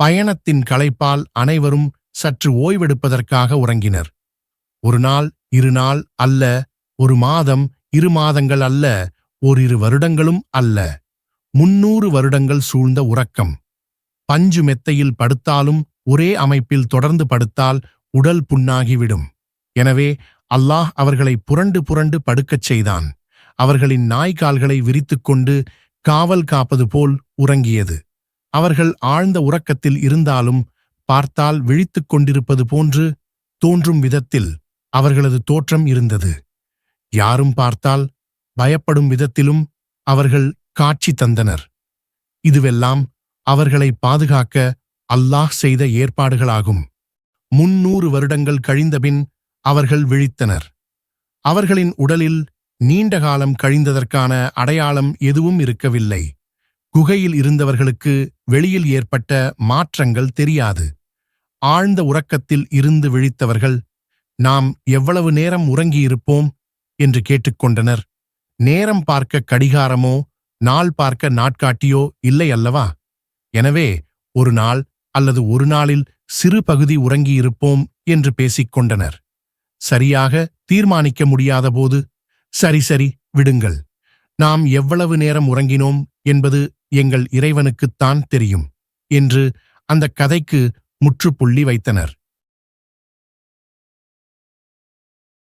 பயணத்தின் களைப்பால் அனைவரும் சற்று ஓய்வெடுப்பதற்காக உறங்கினர். ஒரு நாள் இரு நாள் அல்ல ஒரு மாதம் இரு மாதங்கள் அல்ல ஓரிரு வருடங்களும் அல்ல. முன்னூறு வருடங்கள் சூழ்ந்த உறக்கம். பஞ்சு மெத்தையில் படுத்தாலும் ஒரே அமைப்பில் தொடர்ந்து படுத்தால் உடல் புண்ணாகிவிடும். எனவே அல்லாஹ் அவர்களை புரண்டு புரண்டு படுக்கச் செய்தான். அவர்களின் நாய்க்கால்களை விரித்துக்கொண்டு காவல் காப்பது போல் உறங்கியது. அவர்கள் ஆழ்ந்த உறக்கத்தில் இருந்தாலும் பார்த்தால் விழித்துக் கொண்டிருப்பது போன்று தோன்றும் விதத்தில் அவர்களது தோற்றம் இருந்தது. யாரும் பார்த்தால் பயப்படும் விதத்திலும் அவர்கள் காட்சி தந்தனர். இதுவெல்லாம் அவர்களை பாதுகாக்க அல்லாஹ் செய்த ஏற்பாடுகளாகும். முன்னூறு வருடங்கள் கழிந்தபின் அவர்கள் விழித்தனர். அவர்களின் உடலில் நீண்ட காலம் கழிந்ததற்கான அடையாளம் எதுவும் இருக்கவில்லை. குகையில் இருந்தவர்களுக்கு வெளியில் ஏற்பட்ட மாற்றங்கள் தெரியாது. ஆழ்ந்த உறக்கத்தில் இருந்து விழித்தவர்கள் நாம் எவ்வளவு நேரம் உறங்கியிருப்போம்? என்று கேட்டுக்கொண்டனர். நேரம் பார்க்க கடிகாரமோ நாள் பார்க்க நாட்காட்டியோ இல்லை அல்லவா? எனவே ஒரு நாள் அல்லது ஒரு நாளில் சிறு பகுதி உறங்கியிருப்போம் என்று பேசிக் கொண்டனர் சரியாக தீர்மானிக்க முடியாதபோது சரி சரி விடுங்கள். நாம் எவ்வளவு நேரம் உறங்கினோம் என்பது எங்கள் இறைவனுக்குத்தான் தெரியும் என்று அந்த கதைக்கு முற்றுப்புள்ளி வைத்தனர்.